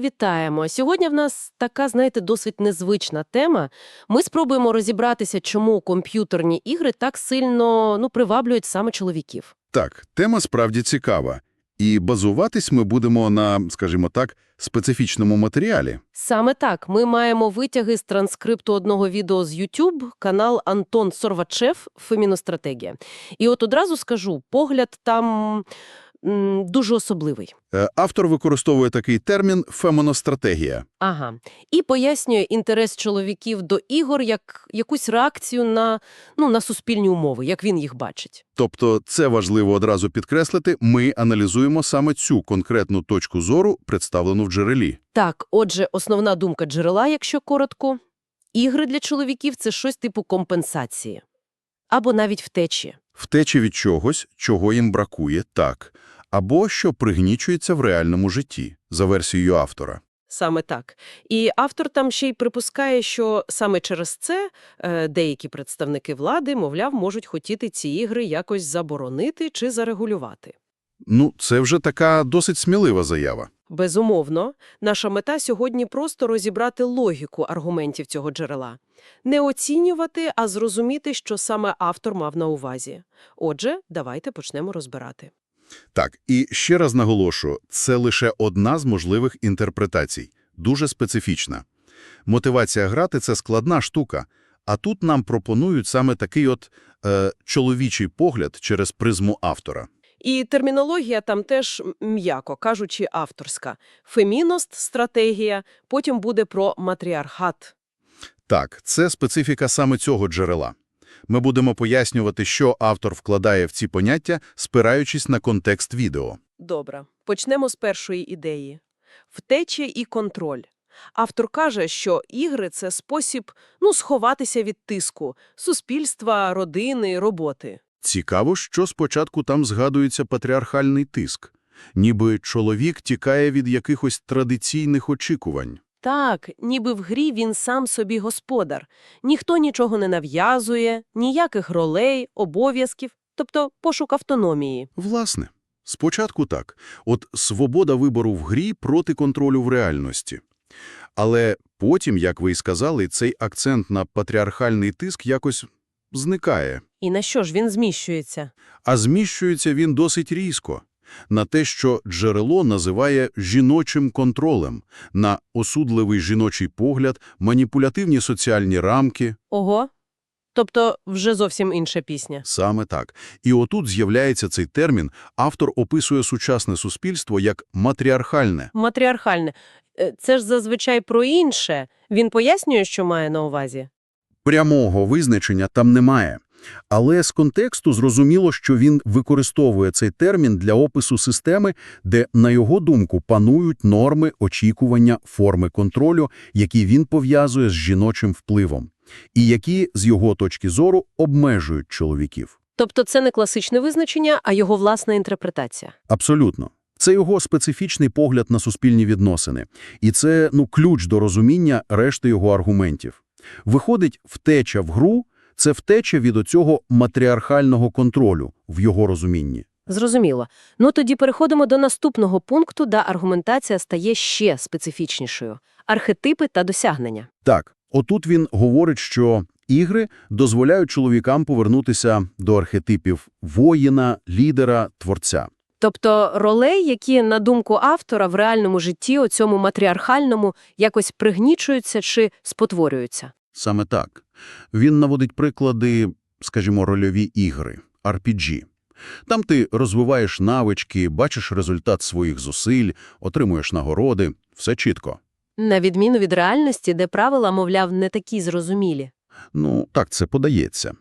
Вітаємо. Сьогодні в нас така, знаєте, досить незвична тема. Ми спробуємо розібратися, чому комп'ютерні ігри так сильно ну, приваблюють саме чоловіків. Так, тема справді цікава. І базуватись ми будемо на, скажімо так, специфічному матеріалі. Саме так, ми маємо витяги з транскрипту одного відео з YouTube, канал Антон Сорвачев «Феміностратегія». І от одразу скажу, погляд там дуже особливий. Е, Автор використовує такий термін «фемоностратегія». Ага. І пояснює інтерес чоловіків до ігор як якусь реакцію на, ну, на суспільні умови, як він їх бачить. Тобто це важливо одразу підкреслити, ми аналізуємо саме цю конкретну точку зору, представлену в джерелі. Так, отже, основна думка джерела, якщо коротко, ігри для чоловіків – це щось типу компенсації. Або навіть втечі. Втечі від чогось, чого їм бракує, так. Або що пригнічується в реальному житті, за версією автора. Саме так. І автор там ще й припускає, що саме через це е, деякі представники влади, мовляв, можуть хотіти ці ігри якось заборонити чи зарегулювати. Ну, це вже така досить смілива заява. Безумовно, наша мета сьогодні просто розібрати логіку аргументів цього джерела. Не оцінювати, а зрозуміти, що саме автор мав на увазі. Отже, давайте почнемо розбирати. Так, і ще раз наголошую, це лише одна з можливих інтерпретацій, дуже специфічна. Мотивація грати – це складна штука, а тут нам пропонують саме такий от е, чоловічий погляд через призму автора. І термінологія там теж, м'яко кажучи, авторська. Феміност – стратегія, потім буде про матріархат. Так, це специфіка саме цього джерела. Ми будемо пояснювати, що автор вкладає в ці поняття, спираючись на контекст відео. Добре. Почнемо з першої ідеї. Втеча і контроль. Автор каже, що ігри – це спосіб ну, сховатися від тиску – суспільства, родини, роботи. Цікаво, що спочатку там згадується патріархальний тиск. Ніби чоловік тікає від якихось традиційних очікувань. Так, ніби в грі він сам собі господар. Ніхто нічого не нав'язує, ніяких ролей, обов'язків, тобто пошук автономії. Власне, спочатку так. От свобода вибору в грі проти контролю в реальності. Але потім, як ви й сказали, цей акцент на патріархальний тиск якось зникає. І на що ж він зміщується? А зміщується він досить різко. На те, що джерело називає жіночим контролем, на осудливий жіночий погляд, маніпулятивні соціальні рамки. Ого. Тобто вже зовсім інша пісня. Саме так. І отут з'являється цей термін, автор описує сучасне суспільство як матріархальне. Матріархальне. Е, Це ж зазвичай про інше. Він пояснює, що має на увазі? Прямого визначення там немає. Але з контексту зрозуміло, що він використовує цей термін для опису системи, де, на його думку, панують норми, очікування, форми контролю, які він пов'язує з жіночим впливом, і які, з його точки зору, обмежують чоловіків. Тобто це не класичне визначення, а його власна інтерпретація. Абсолютно. Це його специфічний погляд на суспільні відносини. І це, ну, ключ до розуміння решти його аргументів. Виходить, втеча в гру – це втеча від оцього матріархального контролю в його розумінні. Зрозуміло. Ну тоді переходимо до наступного пункту, де аргументація стає ще специфічнішою – архетипи та досягнення. Так, отут він говорить, що ігри дозволяють чоловікам повернутися до архетипів воїна, лідера, творця. Тобто ролей, які, на думку автора, в реальному житті, оцьому матріархальному, якось пригнічуються чи спотворюються. Саме так. Він наводить приклади, скажімо, рольові ігри, RPG. Там ти розвиваєш навички, бачиш результат своїх зусиль, отримуєш нагороди, все чітко. На відміну від реальності, де правила, мовляв, не такі зрозумілі. Ну, так це подається.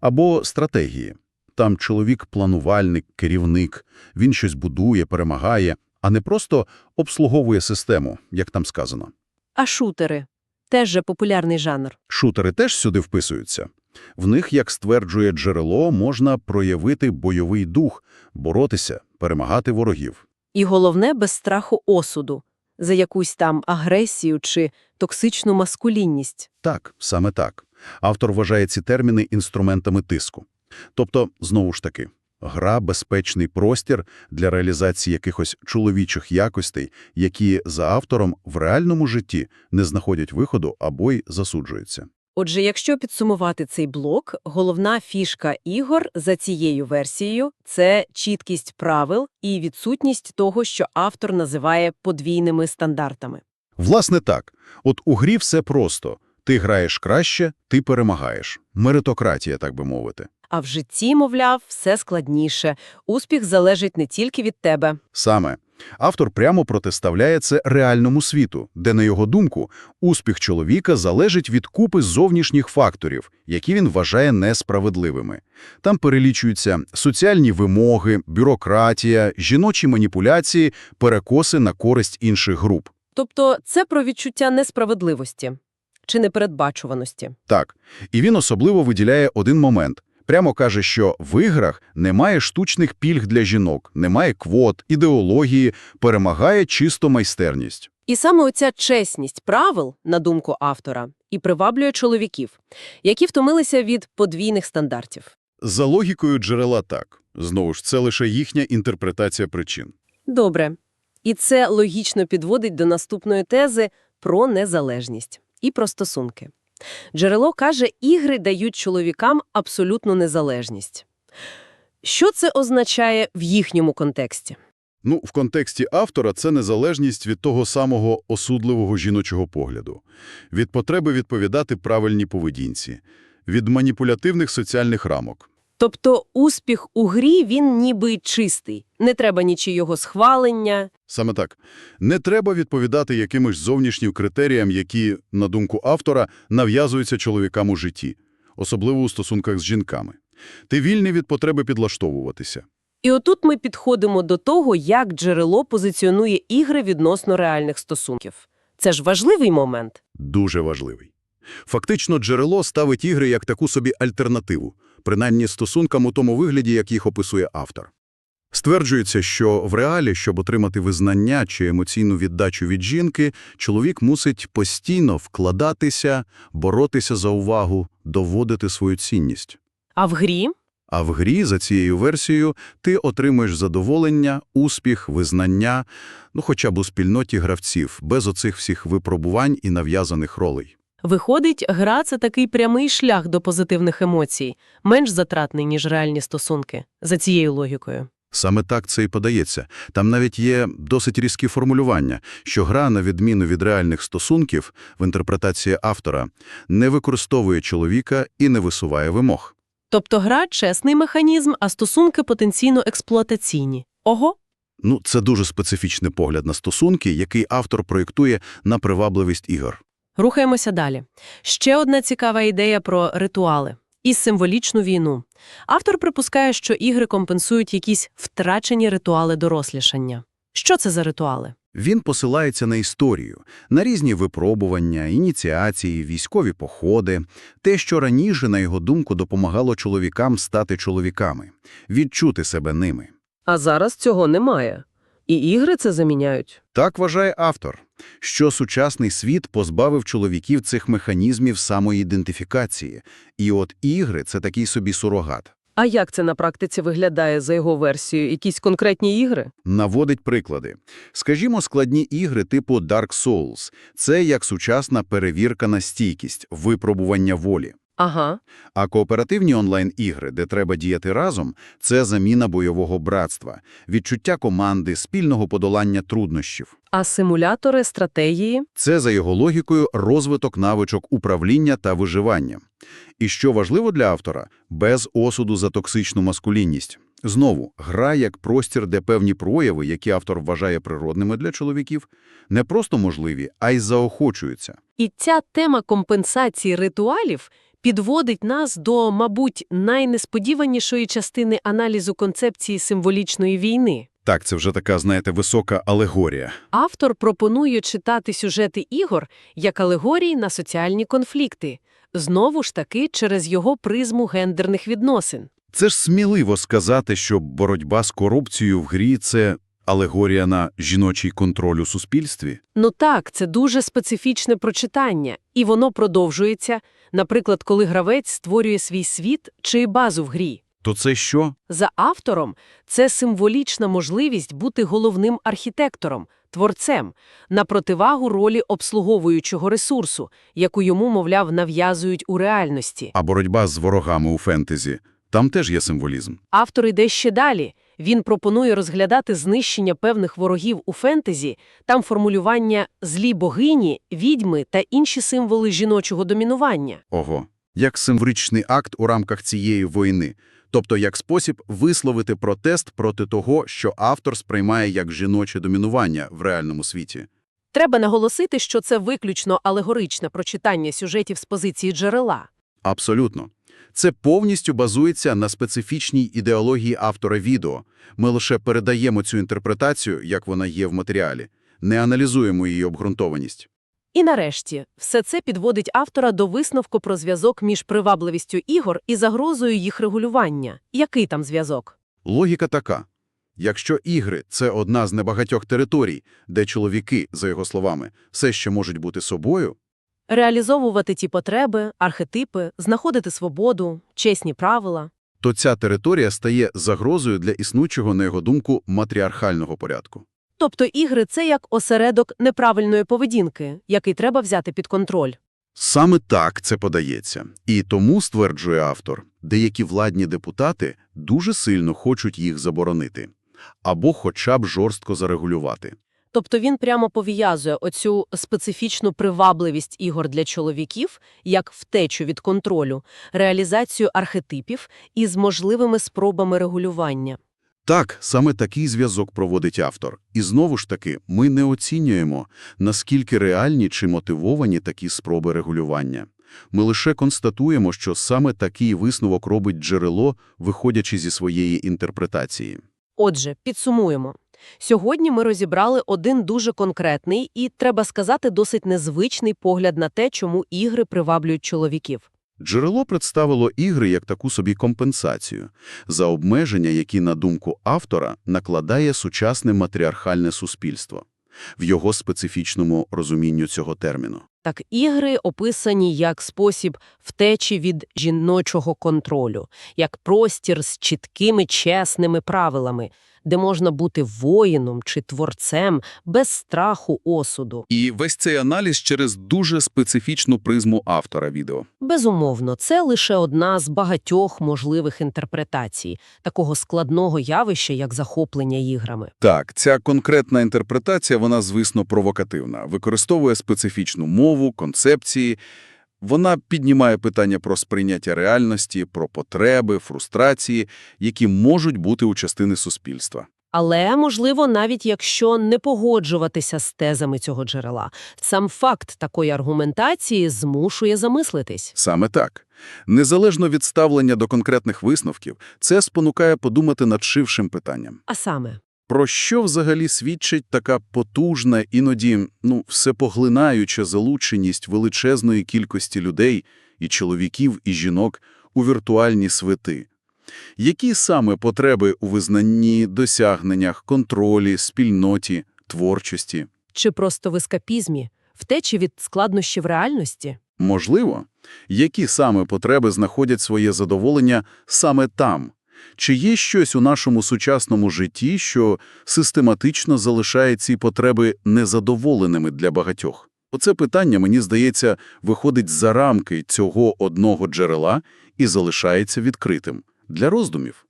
Або стратегії. Там чоловік-планувальник, керівник, він щось будує, перемагає, а не просто обслуговує систему, як там сказано. А шутери – теж же популярний жанр. Шутери теж сюди вписуються. В них, як стверджує джерело, можна проявити бойовий дух, боротися, перемагати ворогів. І головне – без страху осуду за якусь там агресію чи токсичну маскулінність. Так, саме так. Автор вважає ці терміни інструментами тиску. Тобто, знову ж таки, Гра – безпечний простір для реалізації якихось чоловічих якостей, які за автором в реальному житті не знаходять виходу або й засуджуються. Отже, якщо підсумувати цей блок, головна фішка ігор за цією версією – це чіткість правил і відсутність того, що автор називає подвійними стандартами. Власне так. От у грі все просто. Ти граєш краще, ти перемагаєш. Меритократія, так би мовити. А в житті, мовляв, все складніше. Успіх залежить не тільки від тебе. Саме. Автор прямо протиставляє це реальному світу, де, на його думку, успіх чоловіка залежить від купи зовнішніх факторів, які він вважає несправедливими. Там перелічуються соціальні вимоги, бюрократія, жіночі маніпуляції, перекоси на користь інших груп. Тобто це про відчуття несправедливості чи непередбачуваності. Так. І він особливо виділяє один момент. Прямо каже, що в іграх немає штучних пільг для жінок, немає квот, ідеології, перемагає чисто майстерність. І саме оця чесність правил, на думку автора, і приваблює чоловіків, які втомилися від подвійних стандартів. За логікою джерела так. Знову ж, це лише їхня інтерпретація причин. Добре. І це логічно підводить до наступної тези про незалежність і про стосунки. Джерело каже, ігри дають чоловікам абсолютну незалежність. Що це означає в їхньому контексті? Ну, в контексті автора це незалежність від того самого осудливого жіночого погляду, від потреби відповідати правильній поведінці, від маніпулятивних соціальних рамок. Тобто успіх у грі, він ніби чистий. Не треба нічийого схвалення. Саме так. Не треба відповідати якимось зовнішнім критеріям, які, на думку автора, нав'язуються чоловікам у житті, особливо у стосунках з жінками. Ти вільний від потреби підлаштовуватися. І отут ми підходимо до того, як джерело позиціонує ігри відносно реальних стосунків. Це ж важливий момент. Дуже важливий. Фактично, джерело ставить ігри як таку собі альтернативу, принаймні стосункам у тому вигляді, як їх описує автор. Стверджується, що в реалі, щоб отримати визнання чи емоційну віддачу від жінки, чоловік мусить постійно вкладатися, боротися за увагу, доводити свою цінність. А в грі А в грі, за цією версією, ти отримуєш задоволення, успіх, визнання, ну хоча б у спільноті гравців, без оцих всіх випробувань і нав'язаних ролей. Виходить, гра – це такий прямий шлях до позитивних емоцій, менш затратний, ніж реальні стосунки, за цією логікою. Саме так це і подається. Там навіть є досить різкі формулювання, що гра, на відміну від реальних стосунків, в інтерпретації автора, не використовує чоловіка і не висуває вимог. Тобто гра – чесний механізм, а стосунки потенційно експлуатаційні. Ого! Ну, це дуже специфічний погляд на стосунки, який автор проєктує на привабливість ігор. Рухаємося далі. Ще одна цікава ідея про ритуали і символічну війну. Автор припускає, що ігри компенсують якісь втрачені ритуали дорослішання. Що це за ритуали? Він посилається на історію, на різні випробування, ініціації, військові походи, те, що раніше, на його думку, допомагало чоловікам стати чоловіками, відчути себе ними. А зараз цього немає. І ігри це заміняють. Так вважає автор, що сучасний світ позбавив чоловіків цих механізмів самоідентифікації, і от ігри – це такий собі сурогат. А як це на практиці виглядає за його версією? Якісь конкретні ігри? Наводить приклади. Скажімо, складні ігри типу Dark Souls – це як сучасна перевірка на стійкість, випробування волі. Ага. А кооперативні онлайн-ігри, де треба діяти разом – це заміна бойового братства, відчуття команди, спільного подолання труднощів. А симулятори стратегії? Це, за його логікою, розвиток навичок управління та виживання. І що важливо для автора – без осуду за токсичну маскулінність. Знову, гра як простір, де певні прояви, які автор вважає природними для чоловіків, не просто можливі, а й заохочуються. І ця тема компенсації ритуалів підводить нас до, мабуть, найнесподіванішої частини аналізу концепції символічної війни. Так, це вже така, знаєте, висока алегорія. Автор пропонує читати сюжети ігор як алегорії на соціальні конфлікти, знову ж таки через його призму гендерних відносин. Це ж сміливо сказати, що боротьба з корупцією в грі – це алегорія на жіночий контроль у суспільстві. Ну так, це дуже специфічне прочитання, і воно продовжується, наприклад, коли гравець створює свій світ чи базу в грі. То це що? За автором це символічна можливість бути головним архітектором, творцем, на противагу ролі обслуговуючого ресурсу, яку йому, мовляв, нав'язують у реальності. А боротьба з ворогами у фентезі. Там теж є символізм. Автор йде ще далі. Він пропонує розглядати знищення певних ворогів у фентезі, там формулювання «злі богині», «відьми» та інші символи жіночого домінування. Ого. Як символічний акт у рамках цієї війни. Тобто як спосіб висловити протест проти того, що автор сприймає як жіноче домінування в реальному світі. Треба наголосити, що це виключно алегоричне прочитання сюжетів з позиції джерела. Абсолютно. Це повністю базується на специфічній ідеології автора відео. Ми лише передаємо цю інтерпретацію, як вона є в матеріалі, не аналізуємо її обґрунтованість. І нарешті, все це підводить автора до висновку про зв'язок між привабливістю ігор і загрозою їх регулювання. Який там зв'язок? Логіка така. Якщо ігри – це одна з небагатьох територій, де чоловіки, за його словами, все ще можуть бути собою, Реалізовувати ті потреби, архетипи, знаходити свободу, чесні правила. то ця територія стає загрозою для існуючого, на його думку, матріархального порядку. Тобто ігри – це як осередок неправильної поведінки, який треба взяти під контроль. Саме так це подається. І тому, стверджує автор, деякі владні депутати дуже сильно хочуть їх заборонити. Або хоча б жорстко зарегулювати. Тобто він прямо пов'язує оцю специфічну привабливість ігор для чоловіків, як втечу від контролю, реалізацію архетипів із можливими спробами регулювання. Так, саме такий зв'язок проводить автор. І знову ж таки, ми не оцінюємо, наскільки реальні чи мотивовані такі спроби регулювання. Ми лише констатуємо, що саме такий висновок робить джерело, виходячи зі своєї інтерпретації. Отже, підсумуємо. Сьогодні ми розібрали один дуже конкретний і, треба сказати, досить незвичний погляд на те, чому ігри приваблюють чоловіків. Джерело представило ігри як таку собі компенсацію за обмеження, які, на думку автора, накладає сучасне матріархальне суспільство в його специфічному розумінню цього терміну. Так, ігри описані як спосіб втечі від жіночого контролю, як простір з чіткими чесними правилами, де можна бути воїном чи творцем без страху осуду. І весь цей аналіз через дуже специфічну призму автора відео. Безумовно, це лише одна з багатьох можливих інтерпретацій такого складного явища, як захоплення іграми. Так, ця конкретна інтерпретація, вона, звісно, провокативна. Використовує специфічну мову, концепції. Вона піднімає питання про сприйняття реальності, про потреби, фрустрації, які можуть бути у частини суспільства. Але, можливо, навіть якщо не погоджуватися з тезами цього джерела, сам факт такої аргументації змушує замислитись. Саме так. Незалежно від ставлення до конкретних висновків, це спонукає подумати над ширшим питанням. А саме, Про що взагалі свідчить така потужна, іноді, ну, всепоглинаюча залученість величезної кількості людей, і чоловіків, і жінок, у віртуальні свити? Які саме потреби у визнанні, досягненнях, контролі, спільноті, творчості? чи просто в ескапізмі, втечі від складнощів реальності? Можливо, які саме потреби знаходять своє задоволення саме там? Чи є щось у нашому сучасному житті, що систематично залишає ці потреби незадоволеними для багатьох? Оце питання, мені здається, виходить за рамки цього одного джерела і залишається відкритим для роздумів.